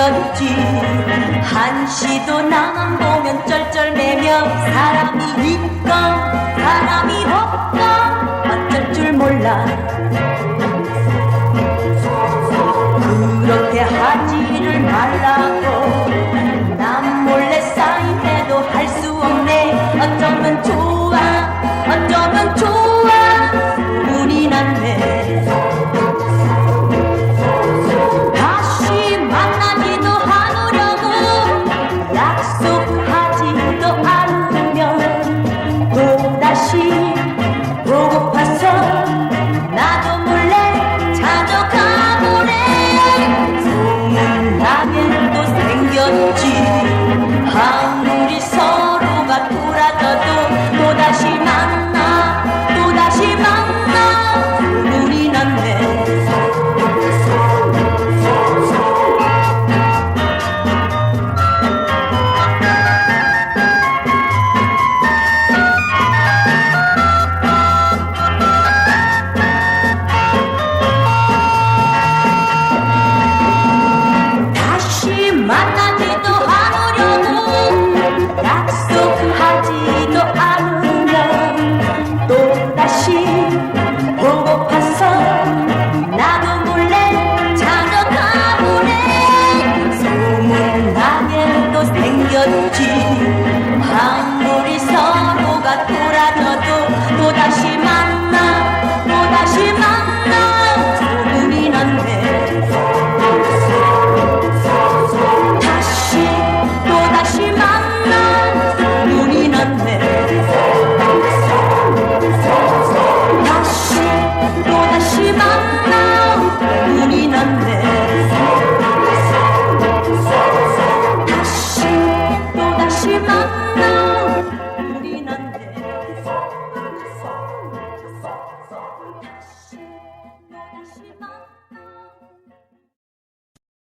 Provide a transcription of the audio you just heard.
지겹지. 한시도 나만 보면 쩔쩔매며 사람이 있건 사람이 없건 어쩔 줄 몰라. 그렇게 하지를 말라고 So